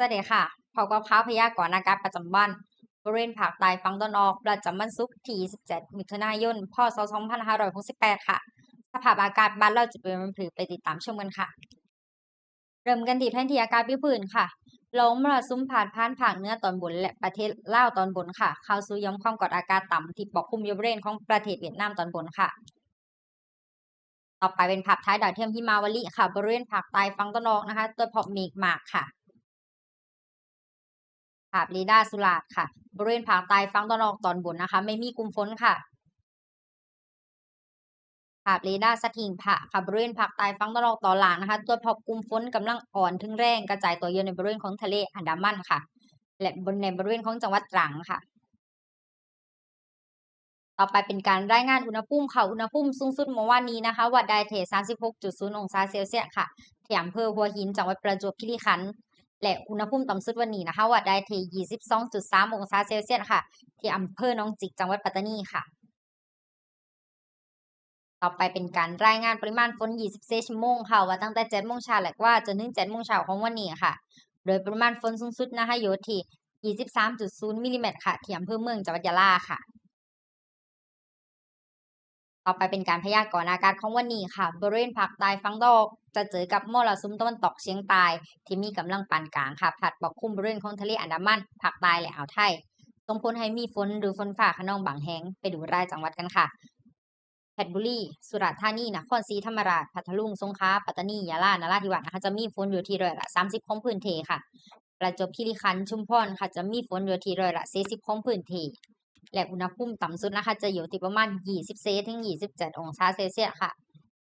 สวัสดีค่ะพบกับข่าวพยากรณ์อากาศประจำวันบริเวณภาคใต้ฝั่งตะวันออก ประจำวันศุกร์ที่ 17 มิถุนายน พศ 2568 ค่ะ สภาพอากาศบ้านเราจะเป็นแบบผือไปติดตามชมกันค่ะ เริ่มกันที่แผนที่อากาศวิวพื้นค่ะลมมรสุมผ่านผ่านภาคเหนือตอนบนและประเทศลาวตอนบนค่ะ เข้าสู่ย่อมความกดอากาศต่ำที่ปกคลุมอยู่บริเวณของประเทศเวียดนามตอนบนค่ะต่อไปเป็นภาพท้ายดาวเทียมหิมาวลีค่ะ บริเวณภาคใต้ฝั่งตะวันออกนะคะโดยพาะเมฆหมากค่ะาพเรดาร์สุราษฎร์ค่ะ บริเวณภาคใต้ฝั่งตะวันออกตอนบนนะคะ ไม่มีกลุ่มฝนค่ะภาพเรดาร์สถิงพระค่ะบริเวณภาคใต้ฝั่งตะวันออกตอนล่างนะคะตัวพบกลุ่มฝนกำลังอ่อนถึงแรงกระจายตัวอยู่ในบริเวณของทะเลอันดามันค่ะ และบนในบริเวณของจังหวัดตรังค่ะ ต่อไปเป็นการรายงานอุณหภูมิค่ะอุณหภูมิสูงสุดเมื่อวานนี้นะคะวัดได้ที่36.0 องศาเซลเซียสค่ะที่อำเภอหัวหินจังหวัดประจวบคีรีขันธ์ และอุณหภูมิต่ำสุดวันนี้นะคะวัดได้ที่22.3 องศาเซลเซียสค่ะ ที่อำเภอหนองจิกจังหวัดปัตตานีค่ะ ต่อไปเป็นการรายงานปริมาณฝน 24 ชั่วโมงค่ะว่าตั้งแต่7โมงเช้าและว่าจนถึง7โมงเช้าของวันนี้ค่ะ โดยปริมาณฝนสูงสุดนะคะอยู่ที่ 23.0 มิลลิเมตรค่ะที่อำเภอเมืองจังหวัดยะลาค่ะ ต่อไปเป็นการพยากรณ์อากาศของวันนี้ค่ะ บริเวณภาคใต้ฝั่งตก จะเจอกับมรสุมตะวันตกเฉียงใต้ที่มีกำลังปานกลางค่ะพัดปกคลุมบริเวณของทะเลอันดามันภาคใต้และอ่าวไทยส่งผลให้มีฝนหรือฝนฟ้าขนองบางแห่งไปดูรายจังหวัดกันค่ะเพชรบุรี สุราษฎร์ธานี นครศรีธรรมราช พัทลุง สงขลา ปัตตานี ยะลา นราธิวาสนะคะจะมีฝนอยู่ที่ร้อยละ 30 ของพื้นที่ค่ะ ประจวบคีรีขันธ์ ชุมพร ค่ะ จะมีฝนอยู่ที่ร้อยละ 40 ของพื้นที่ และอุณหภูมิต่ำสุดนะคะ จะอยู่ที่ประมาณ24ถึง 27 องศาเซลเซียสค่ะ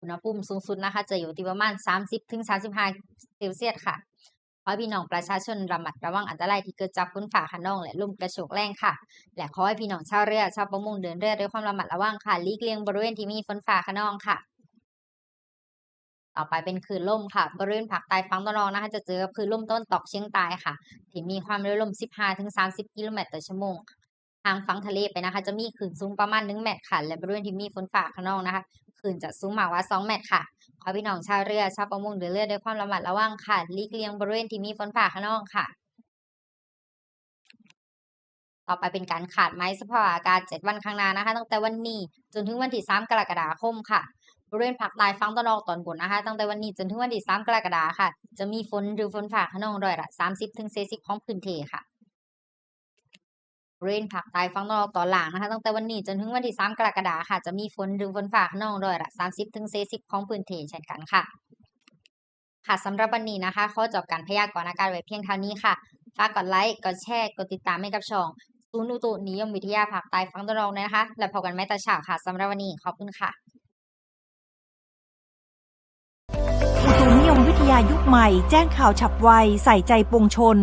อุณหภูมิสูงสุดนะคะ จะอยู่ที่ประมาณ 30ถึง35เซลเซียสค่ะขอให้พี่น้องประชาชนระมัดระวังอันตรายที่เกิดจากฝนฟ้าคะนอง และลมกระโชกแรงค่ะ และขอให้พี่น้องชาวเรือชาวประมงเดินเรือด้วยความระมัดระวังค่ะลีกเลี่ยงบริเวณที่มีฝนฟ้าคะนองค่ะ ต่อไปเป็นคลื่นลมค่ะ บริเวณภาคใต้ฝั่งตะวันออกนะคะ จะเจอคลื่นลมตะวันตอกเฉียงใต้ค่ะ ที่มีความเร็วลม 15ถึง30 กิโลเมตรต่อชั่วโมง ทางฝั่งทะเลไปนะคะ จะมีคลื่นสูงประมาณ1เมตรค่ะ และบริเวณที่มีฝนฟ้าคะนองนะคะคลื่นจะสูงมากกว่า2เมตรค่ะขอพี่น้องชาวเรือชาวประมงเดินเรือด้วยความระมัดระวังค่ะหลีกเลี่ยงบริเวณที่มีฝนฟ้าคะนองค่ะ ต่อไปเป็นการขาดไม้สภาพอากาศ7วันข้างหน้านะคะ ตั้งแต่วันนี้จนถึงวันที่3กรกฎาคมค่ะบริเวณภาคใต้ฝั่งตะวันออกตอนบนนะคะ ตั้งแต่วันนี้จนถึงวันที่3กรกฎาคมค่ะ จะมีฝนหรือฝนฟ้าคะนองร้อยละ30ถึง40ของพื้นที่ค่ะ บริเวณภาคใต้ฝั่งนอกตอนล่างนะคะ ตั้งแต่วันนี้จนถึงวันที่ 3 กรกฎาคมค่ะ จะมีฝนหรือฝนฟ้าคะนองร้อยละ30ถึง40ของพื้นที่เช่นกันค่ะ ค่ะสำหรับวันนี้นะคะข้อจบการพยากรณ์อากาศไว้เพียงเท่านี้ค่ะฝากกดไลค์กดแชร์กดติดตามให้กับช่องศูนย์อุตุนิยมวิทยาภาคใต้ฝั่งตะวันออกนะคะ แล้วพบกันใหม่ตอนเช้าค่ะสำหรับวันนี้ขอบคุณค่ะอุตุนิยมวิทยายุคใหม่ แจ้งข่าวฉับไว ใส่ใจปวงชน